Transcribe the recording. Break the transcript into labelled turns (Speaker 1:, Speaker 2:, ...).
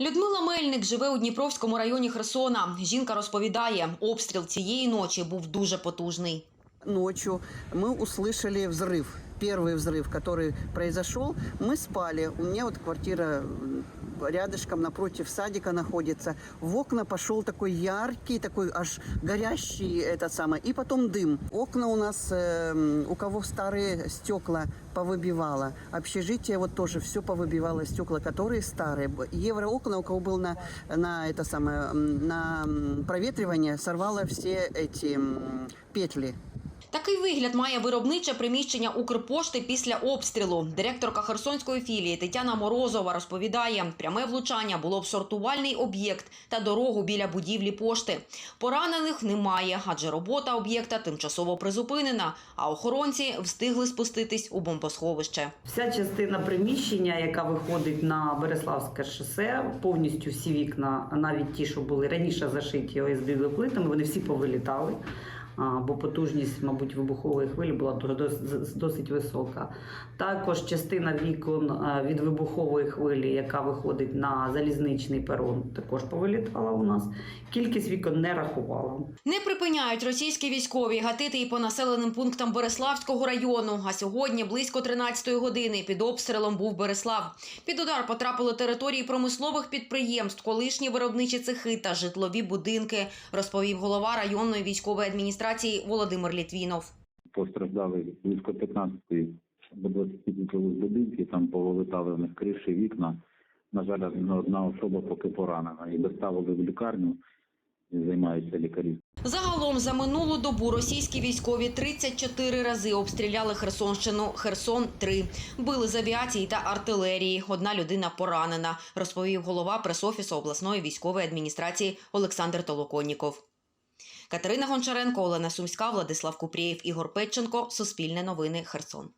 Speaker 1: Людмила Мельник живе у Дніпровському районі Херсона. Жінка розповідає, обстріл цієї ночі був дуже потужний.
Speaker 2: Ночью мы услышали взрыв. Первый взрыв, который произошел, мы спали. У меня вот квартира рядышком напротив садика находится. В окна пошел такой яркий, такой аж горящий этот самый. И потом дым. Окна у нас, э, у кого старые стекла повыбивало. Общежитие вот тоже все повыбивало стекла, которые старые. Евроокна, у кого был на, на это самое, на проветривание, сорвало все эти петли.
Speaker 1: Такий вигляд має виробниче приміщення Укрпошти після обстрілу. Директорка Херсонської філії Тетяна Морозова розповідає, пряме влучання було в сортувальний об'єкт та дорогу біля будівлі пошти. Поранених немає, адже робота об'єкта тимчасово призупинена, а охоронці встигли спуститись у бомбосховище.
Speaker 3: Вся частина приміщення, яка виходить на Береславське шосе, повністю всі вікна, навіть ті, що були раніше зашиті ОСБ плитами, вони всі повилітали. Бо потужність, мабуть, вибухової хвилі була досить висока. Також частина вікон від вибухової хвилі, яка виходить на залізничний перон, також повилітала у нас. Кількість вікон не рахувала.
Speaker 1: Не припиняють російські військові гатити і по населеним пунктам Береславського району. А сьогодні близько 13-ї години під обстрілом був Береслав. Під удар потрапили території промислових підприємств, колишні виробничі цехи та житлові будинки, розповів голова районної військової адміністрації Володимир Літвінов.
Speaker 4: постраждали близько 15 до 20 житлових будинків, там повилетали в них криші, вікна. На жаль, одна- одна особа поки поранена. І доставили в лікарню, займаються лікарі.
Speaker 1: Загалом за минулу добу російські військові 34 рази обстріляли Херсонщину. Херсон 3 били з авіації та артилерії. Одна людина поранена, розповів голова пресофісу обласної військової адміністрації Олександр Толоконніков. Катерина Гончаренко, Олена Сумська, Владислав Купрієв, Ігор Петченко. Суспільне новини. Херсон.